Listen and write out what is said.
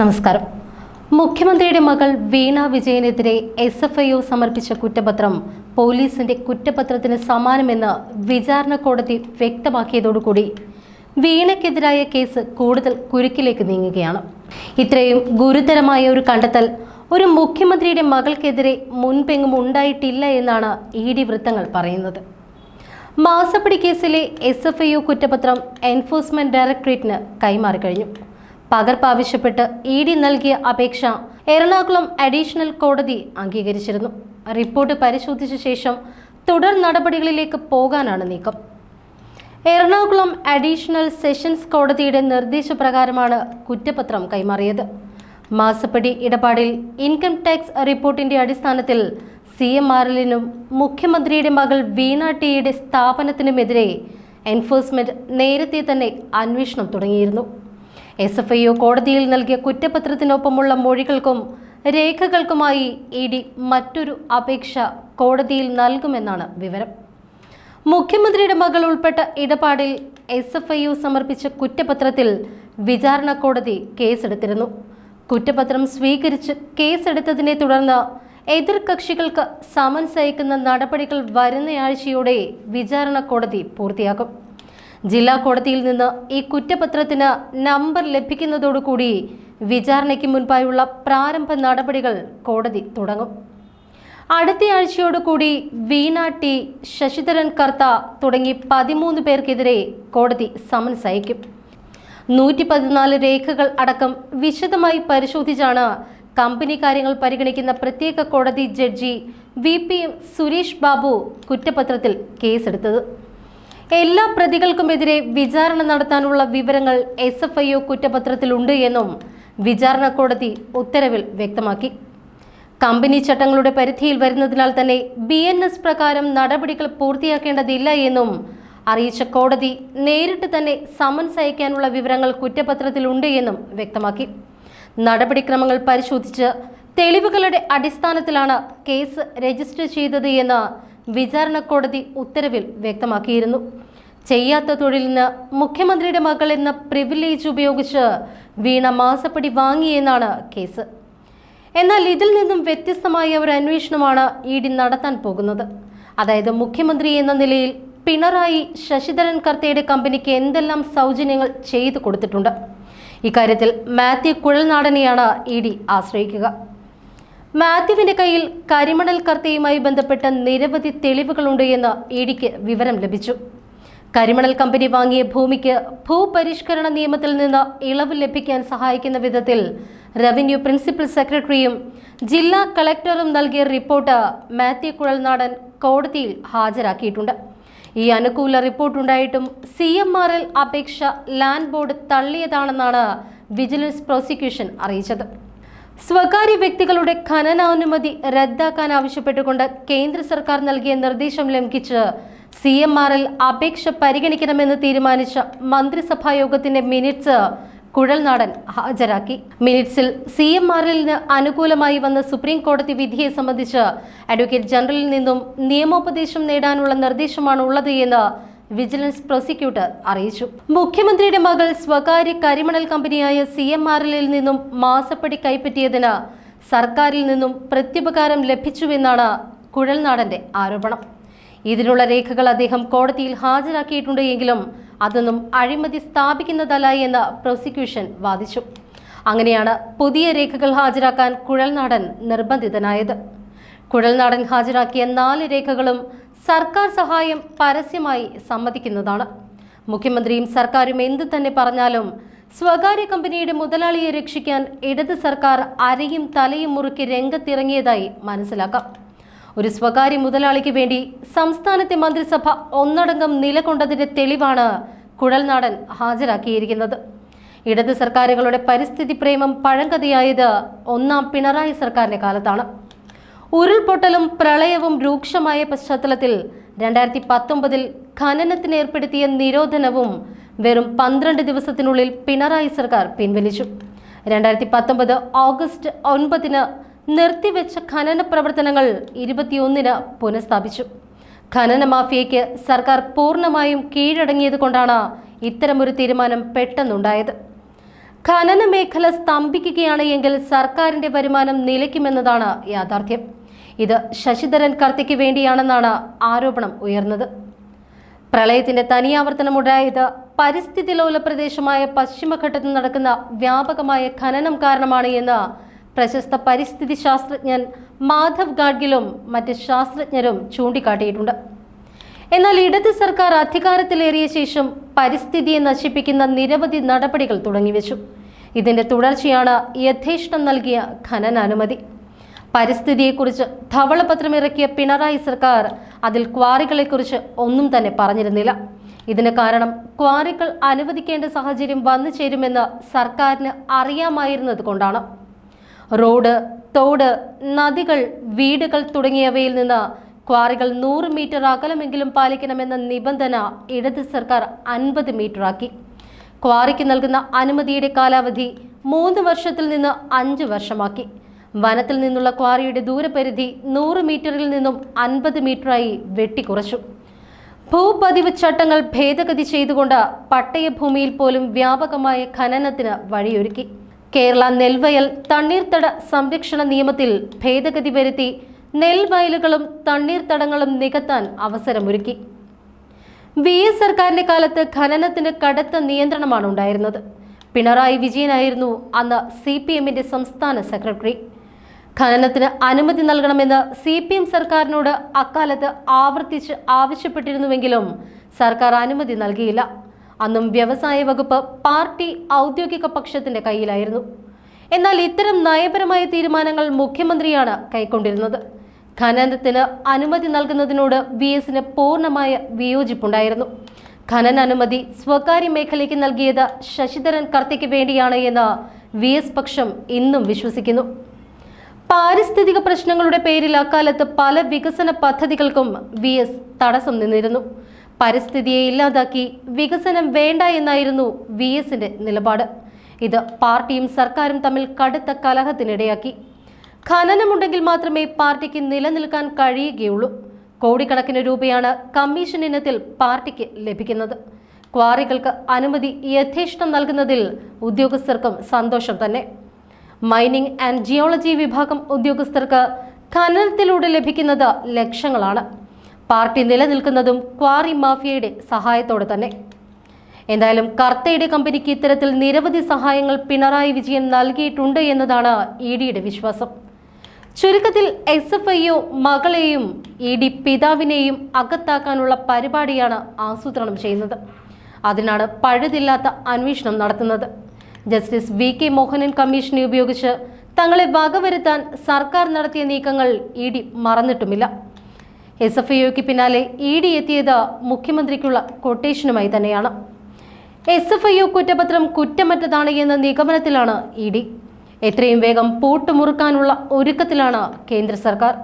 നമസ്കാരം. മുഖ്യമന്ത്രിയുടെ മകൾ വീണ വിജയനെതിരെ എസ് എഫ് ഐ ഒ സമർപ്പിച്ച കുറ്റപത്രം പോലീസിന്റെ കുറ്റപത്രത്തിന് സമാനമെന്ന് വിചാരണ കോടതി വ്യക്തമാക്കിയതോടുകൂടി വീണയ്ക്കെതിരായ കേസ് കൂടുതൽ കുരുക്കിലേക്ക് നീങ്ങുകയാണ്. ഇത്രയും ഗുരുതരമായ ഒരു കണ്ടെത്തൽ ഒരു മുഖ്യമന്ത്രിയുടെ മകൾക്കെതിരെ മുൻപെങ്ങും ഉണ്ടായിട്ടില്ല എന്നാണ് ഇ ഡി വൃത്തങ്ങൾ പറയുന്നത്. മാസപ്പടി കേസിലെ എസ് എഫ് ഐ ഒ കുറ്റപത്രം എൻഫോഴ്സ്മെന്റ് ഡയറക്ടറേറ്റിന് കൈമാറി കഴിഞ്ഞു പകർപ്പ് ആവശ്യപ്പെട്ട് ഇ ഡി നൽകിയ അപേക്ഷ എറണാകുളം അഡീഷണൽ കോടതി അംഗീകരിച്ചിരുന്നു. റിപ്പോർട്ട് പരിശോധിച്ച ശേഷം തുടർ നടപടികളിലേക്ക് പോകാനാണ് നീക്കം. എറണാകുളം അഡീഷണൽ സെഷൻസ് കോടതിയുടെ നിർദ്ദേശപ്രകാരമാണ് കുറ്റപത്രം കൈമാറിയത്. മാസപ്പടി ഇടപാടിൽ ഇൻകം ടാക്സ് റിപ്പോർട്ടിന്റെ അടിസ്ഥാനത്തിൽ സി എം ആർ എല്ലിനും മുഖ്യമന്ത്രിയുടെ മകൾ വീണ ടിയുടെ സ്ഥാപനത്തിനുമെതിരെ എൻഫോഴ്സ്മെന്റ് നേരത്തെ തന്നെ അന്വേഷണം തുടങ്ങിയിരുന്നു. എസ് എഫ് ഐ ഒ കോടതിയിൽ നൽകിയ കുറ്റപത്രത്തിനൊപ്പമുള്ള മൊഴികൾക്കും രേഖകൾക്കുമായി ഇ ഡി മറ്റൊരു അപേക്ഷ കോടതിയിൽ നൽകുമെന്നാണ് വിവരം. മുഖ്യമന്ത്രിയുടെ മകൾ ഉൾപ്പെട്ട ഇടപാടിൽ എസ് എഫ് ഐ യു സമർപ്പിച്ച കുറ്റപത്രത്തിൽ വിചാരണ കോടതി കേസെടുത്തിരുന്നു. കുറ്റപത്രം സ്വീകരിച്ച് കേസെടുത്തതിനെ തുടർന്ന് എതിർകക്ഷികൾക്ക് സമൻസ് അയക്കുന്ന നടപടികൾ വരുന്നയാഴ്ചയോടെ വിചാരണ കോടതി പൂർത്തിയാക്കും. ജില്ലാ കോടതിയിൽ നിന്ന് ഈ കുറ്റപത്രത്തിന് നമ്പർ ലഭിക്കുന്നതോടുകൂടി വിചാരണയ്ക്ക് മുൻപായുള്ള പ്രാരംഭ നടപടികൾ കോടതി തുടങ്ങും. അടുത്തയാഴ്ചയോടുകൂടി വീണ ടി ശശിധരൻ കർത്ത തുടങ്ങി പതിമൂന്ന് പേർക്കെതിരെ കോടതി സമൻസ് അയക്കും. നൂറ്റി പതിനാല് രേഖകൾ അടക്കം വിശദമായി പരിശോധിച്ചാണ് കമ്പനി കാര്യങ്ങൾ പരിഗണിക്കുന്ന പ്രത്യേക കോടതി judge V P Suresh Babu കുറ്റപത്രത്തിൽ കേസെടുത്തത്. എല്ലാ പ്രതികൾക്കുമെതിരെ വിചാരണ നടത്താനുള്ള വിവരങ്ങൾ എസ് എഫ് ഐ ഒ കുറ്റപത്രത്തിലുണ്ട് എന്നും വിചാരണ കോടതി ഉത്തരവിൽ വ്യക്തമാക്കി. കമ്പനി ചട്ടങ്ങളുടെ പരിധിയിൽ വരുന്നതിനാൽ തന്നെ ബി എൻ എസ് പ്രകാരം നടപടികൾ പൂർത്തിയാക്കേണ്ടതില്ല എന്നും അറിയിച്ച കോടതി നേരിട്ട് തന്നെ സമൻസ് അയക്കാനുള്ള വിവരങ്ങൾ കുറ്റപത്രത്തിലുണ്ട് എന്നും വ്യക്തമാക്കി. നടപടിക്രമങ്ങൾ പരിശോധിച്ച് തെളിവുകളുടെ അടിസ്ഥാനത്തിലാണ് കേസ് രജിസ്റ്റർ ചെയ്തത് എന്ന് വിചാരണ കോടതി ഉത്തരവിൽ വ്യക്തമാക്കിയിരുന്നു. ചെയ്യാത്ത തൊഴിലിന് മുഖ്യമന്ത്രിയുടെ മകൾ എന്ന പ്രിവിലേജ് ഉപയോഗിച്ച് വീണ മാസപ്പടി വാങ്ങിയെന്നാണ് കേസ്. എന്നാൽ ഇതിൽ നിന്നും വ്യത്യസ്തമായ ഒരു അന്വേഷണമാണ് ഇ ഡി നടത്താൻ പോകുന്നത്. അതായത് മുഖ്യമന്ത്രി എന്ന നിലയിൽ പിണറായി ശശിധരൻ കർത്തയുടെ കമ്പനിക്ക് എന്തെല്ലാം സൗജന്യങ്ങൾ ചെയ്തു കൊടുത്തിട്ടുണ്ട്. ഇക്കാര്യത്തിൽ മാത്യു കുഴൽനാടനെയാണ് ഇ ഡി ആശ്രയിക്കുക. മാത്യുവിന്റെ കയ്യിൽ കരിമണൽ കർത്തയുമായി ബന്ധപ്പെട്ട നിരവധി തെളിവുകളുണ്ട് എന്ന് ഇ ഡിക്ക് വിവരം ലഭിച്ചു. കരിമണൽ കമ്പനി വാങ്ങിയ ഭൂമിക്ക് ഭൂപരിഷ്കരണ നിയമത്തിൽ നിന്ന് ഇളവ് ലഭിക്കാൻ സഹായിക്കുന്ന വിധത്തിൽ റവന്യൂ പ്രിൻസിപ്പൽ സെക്രട്ടറിയും ജില്ലാ കളക്ടറും നൽകിയ റിപ്പോർട്ട് മാത്യു കുഴൽനാടൻ കോടതിയിൽ ഹാജരാക്കിയിട്ടുണ്ട്. ഈ അനുകൂല റിപ്പോർട്ടുണ്ടായിട്ടും സി എം ആർ എൽ അപേക്ഷ ലാൻഡ് ബോർഡ് തള്ളിയതാണെന്നാണ് വിജിലൻസ് പ്രോസിക്യൂഷൻ അറിയിച്ചത്. സ്വകാര്യ വ്യക്തികളുടെ ഖനനാനുമതി റദ്ദാക്കാൻ ആവശ്യപ്പെട്ടുകൊണ്ട് കേന്ദ്ര സർക്കാർ നൽകിയ നിർദ്ദേശം ലംഘിച്ച് സി എം അപേക്ഷ പരിഗണിക്കണമെന്ന് തീരുമാനിച്ച മന്ത്രിസഭാ യോഗത്തിന്റെ മിനിറ്റ്സ് കുഴൽനാടൻ ഹാജരാക്കി. മിനിറ്റ്സിൽ സി എം ആർ എല്ലിന് അനുകൂലമായി വന്ന സുപ്രീം കോടതി വിധിയെ സംബന്ധിച്ച് അഡ്വക്കേറ്റ് ജനറലിൽ നിന്നും നിയമോപദേശം നേടാനുള്ള നിർദ്ദേശമാണ് ഉള്ളത് എന്ന് വിജിലൻസ് പ്രോസിക്യൂട്ടർ അറിയിച്ചു. മുഖ്യമന്ത്രിയുടെ മകൾ സ്വകാര്യ കരിമണൽ കമ്പനിയായ സി എം ആർ എല്ലിൽ നിന്നും മാസപ്പടി കൈപ്പറ്റിയതിന് സർക്കാരിൽ നിന്നും പ്രത്യുപകാരം ലഭിച്ചുവെന്നാണ് കുഴൽനാടന്റെ ആരോപണം. ഇതിനുള്ള രേഖകൾ അദ്ദേഹം കോടതിയിൽ ഹാജരാക്കിയിട്ടുണ്ട് എങ്കിലും അതൊന്നും അഴിമതി സ്ഥാപിക്കുന്നതല്ല എന്ന് പ്രോസിക്യൂഷൻ വാദിച്ചു. അങ്ങനെയാണ് പുതിയ രേഖകൾ ഹാജരാക്കാൻ കുഴൽനാടൻ നിർബന്ധിതനായത്. കുഴൽനാടൻ ഹാജരാക്കിയ നാല് രേഖകളും സർക്കാർ സഹായം പരസ്യമായി സമ്മതിക്കുന്നതാണ്. മുഖ്യമന്ത്രിയും സർക്കാരും എന്ത് തന്നെ പറഞ്ഞാലും സ്വകാര്യ കമ്പനിയുടെ മുതലാളിയെ രക്ഷിക്കാൻ ഇടത് സർക്കാർ അരയും തലയും മുറുക്കി രംഗത്തിറങ്ങിയതായി മനസ്സിലാക്കാം. ഒരു സ്വകാര്യ മുതലാളിക്ക് വേണ്ടി സംസ്ഥാനത്തെ മന്ത്രിസഭ ഒന്നടങ്കം നിലകൊണ്ടതിന്റെ തെളിവാണ് കുഴൽനാടൻ ഹാജരാക്കിയിരിക്കുന്നത്. ഇടത് സർക്കാരുകളുടെ പരിസ്ഥിതി പ്രേമം പഴങ്കഥയായത് ഒന്നാം പിണറായി സർക്കാരിന്റെ കാലത്താണ്. ഉരുൾപൊട്ടലും പ്രളയവും രൂക്ഷമായ പശ്ചാത്തലത്തിൽ രണ്ടായിരത്തി പത്തൊമ്പതിൽ ഖനനത്തിന് ഏർപ്പെടുത്തിയ നിരോധനവും വെറും പന്ത്രണ്ട് ദിവസത്തിനുള്ളിൽ പിണറായി സർക്കാർ പിൻവലിച്ചു. രണ്ടായിരത്തി പത്തൊമ്പത് ഓഗസ്റ്റ് ഒൻപതിന് നിർത്തിവെച്ച ഖനന പ്രവർത്തനങ്ങൾ ഇരുപത്തിയൊന്നിന് പുനഃസ്ഥാപിച്ചു. ഖനന മാഫിയയ്ക്ക് സർക്കാർ പൂർണമായും കീഴടങ്ങിയത് കൊണ്ടാണ് ഇത്തരമൊരു തീരുമാനം പെട്ടെന്നുണ്ടായത്. ഖനന മേഖല സ്തംഭിക്കുകയാണ് എങ്കിൽ സർക്കാരിന്റെ വരുമാനം നിലയ്ക്കുമെന്നതാണ് യാഥാർത്ഥ്യം. ഇത് ശശിധരൻ കർത്തിക്ക് വേണ്ടിയാണെന്നാണ് ആരോപണം ഉയർന്നത്. പ്രളയത്തിന്റെ തനിയാവർത്തനമുണ്ടായത് പരിസ്ഥിതി ലോല പ്രദേശമായ പശ്ചിമഘട്ടത്തിൽ നടക്കുന്ന വ്യാപകമായ ഖനനം കാരണമാണ് എന്ന് പ്രശസ്ത പരിസ്ഥിതി ശാസ്ത്രജ്ഞൻ മാധവ് ഗാഡ്ഗിലും മറ്റ് ശാസ്ത്രജ്ഞരും ചൂണ്ടിക്കാട്ടിയിട്ടുണ്ട്. എന്നാൽ ഇടത് സർക്കാർ അധികാരത്തിലേറിയ ശേഷം പരിസ്ഥിതിയെ നശിപ്പിക്കുന്ന നിരവധി നടപടികൾ തുടങ്ങിവെച്ചു. ഇതിന്റെ തുടർച്ചയാണ് യഥേഷ്ടം നൽകിയ ഖനനാനുമതി. പരിസ്ഥിതിയെക്കുറിച്ച് ധവളപത്രം ഇറക്കിയ പിണറായി സർക്കാർ അതിൽ ക്വാറികളെക്കുറിച്ച് ഒന്നും തന്നെ പറഞ്ഞിരുന്നില്ല. ഇതിന് കാരണം ക്വാറികൾ അനുവദിക്കേണ്ട സാഹചര്യം വന്നു ചേരുമെന്ന് സർക്കാരിന് അറിയാമായിരുന്നത് കൊണ്ടാണ്. റോഡ് തോട് നദികൾ വീടുകൾ തുടങ്ങിയവയിൽ നിന്ന് ക്വാറികൾ നൂറ് മീറ്റർ അകലമെങ്കിലും പാലിക്കണമെന്ന നിബന്ധന ഇടത് സർക്കാർ അൻപത് മീറ്ററാക്കി. ക്വാറിക്ക് നൽകുന്ന അനുമതിയുടെ കാലാവധി മൂന്ന് വർഷത്തിൽ നിന്ന് അഞ്ച് വർഷമാക്കി. വനത്തിൽ നിന്നുള്ള ക്വാറിയുടെ ദൂരപരിധി നൂറ് മീറ്ററിൽ നിന്നും അൻപത് മീറ്ററായി വെട്ടിക്കുറച്ചു. ഭൂപതിവ് ചട്ടങ്ങൾ ഭേദഗതി ചെയ്തുകൊണ്ട് പട്ടയഭൂമിയിൽ പോലും വ്യാപകമായ ഖനനത്തിന് വഴിയൊരുക്കി. കേരള നെൽവയൽ തണ്ണീർത്തട സംരക്ഷണ നിയമത്തിൽ ഭേദഗതി വരുത്തി നെൽവയലുകളും തണ്ണീർത്തടങ്ങളും നികത്താൻ അവസരമൊരുക്കി. വി എസ് സർക്കാരിന്റെ കാലത്ത് ഖനനത്തിന് കടുത്ത നിയന്ത്രണമാണ് ഉണ്ടായിരുന്നത് പിണറായി വിജയനായിരുന്നു അന്ന് സി പി എമ്മിന്റെ സംസ്ഥാന സെക്രട്ടറി. ഖനനത്തിന് അനുമതി നൽകണമെന്ന് സി പി എം സർക്കാരിനോട് അക്കാലത്ത് ആവർത്തിച്ച് ആവശ്യപ്പെട്ടിരുന്നുവെങ്കിലും സർക്കാർ അനുമതി നൽകിയില്ല. അന്നും വ്യവസായ വകുപ്പ് പാർട്ടി ഔദ്യോഗിക പക്ഷത്തിന്റെ കയ്യിലായിരുന്നു. എന്നാൽ ഇത്തരം നയപരമായ തീരുമാനങ്ങൾ മുഖ്യമന്ത്രിയാണ് കൈക്കൊണ്ടിരുന്നത്. ഖനനത്തിന് അനുമതി നൽകുന്നതിനോട് വി എസിന് പൂർണമായ വിയോജിപ്പുണ്ടായിരുന്നു. ഖനന അനുമതി സ്വകാര്യ മേഖലയ്ക്ക് നൽകിയത് ശശിധരൻ കർത്തിക്ക് വേണ്ടിയാണ് എന്ന് വി എസ് പക്ഷം ഇന്നും വിശ്വസിക്കുന്നു. പാരിസ്ഥിതിക പ്രശ്നങ്ങളുടെ പേരിൽ അക്കാലത്ത് പല വികസന പദ്ധതികൾക്കും വി എസ് തടസ്സം നിന്നിരുന്നു. പരിസ്ഥിതിയെ ഇല്ലാതാക്കി വികസനം വേണ്ട എന്നായിരുന്നു വി എസിന്റെ നിലപാട്. ഇത് പാർട്ടിയും സർക്കാരും തമ്മിൽ കടുത്ത കലഹത്തിനിടയാക്കി. ഖനനമുണ്ടെങ്കിൽ മാത്രമേ പാർട്ടിക്ക് നിലനിൽക്കാൻ കഴിയുകയുള്ളൂ. കോടിക്കണക്കിന് രൂപയാണ് കമ്മീഷൻ ഇനത്തിൽ പാർട്ടിക്ക് ലഭിക്കുന്നത്. ക്വാറികൾക്ക് അനുമതി യഥേഷ്ടം നൽകുന്നതിൽ ഉദ്യോഗസ്ഥർക്കും സന്തോഷം തന്നെ. മൈനിങ് ആൻഡ് ജിയോളജി വിഭാഗം ഉദ്യോഗസ്ഥർക്ക് ഖനനത്തിലൂടെ ലഭിക്കുന്നത് ലക്ഷങ്ങളാണ്. പാർട്ടി നിലനിൽക്കുന്നതും ക്വാറി മാഫിയയുടെ സഹായത്തോടെ തന്നെ. എന്തായാലും കർത്തയുടെ കമ്പനിക്ക് ഇത്തരത്തിൽ നിരവധി സഹായങ്ങൾ പിണറായി വിജയൻ നൽകിയിട്ടുണ്ട് എന്നതാണ് ഇ ഡിയുടെ വിശ്വാസം. ചുരുക്കത്തിൽ എസ് എഫ് ഐയോ മകളെയും ഇ ഡി പിതാവിനെയും അകത്താക്കാനുള്ള പരിപാടിയാണ് ആസൂത്രണം ചെയ്യുന്നത്. അതിനാണ് പഴുതില്ലാത്ത അന്വേഷണം നടത്തുന്നത്. ജസ്റ്റിസ് വി കെ മോഹനൻ കമ്മീഷനെ ഉപയോഗിച്ച് തങ്ങളെ വകവരുത്താൻ സർക്കാർ നടത്തിയ നീക്കങ്ങൾ ഇ ഡി മറന്നിട്ടുമില്ല. എസ് എഫ് ഐഒക്ക് പിന്നാലെ ഇ ഡി എത്തിയത് മുഖ്യമന്ത്രിക്കുള്ള കൊട്ടേഷനുമായി തന്നെയാണ്. എസ് എഫ് ഐ കുറ്റപത്രം കുറ്റമറ്റതാണ് എന്ന നിഗമനത്തിലാണ് ഇ ഡി. എത്രയും വേഗം പൂട്ടുമുറുക്കാനുള്ള ഒരുക്കത്തിലാണ് കേന്ദ്ര സർക്കാർ.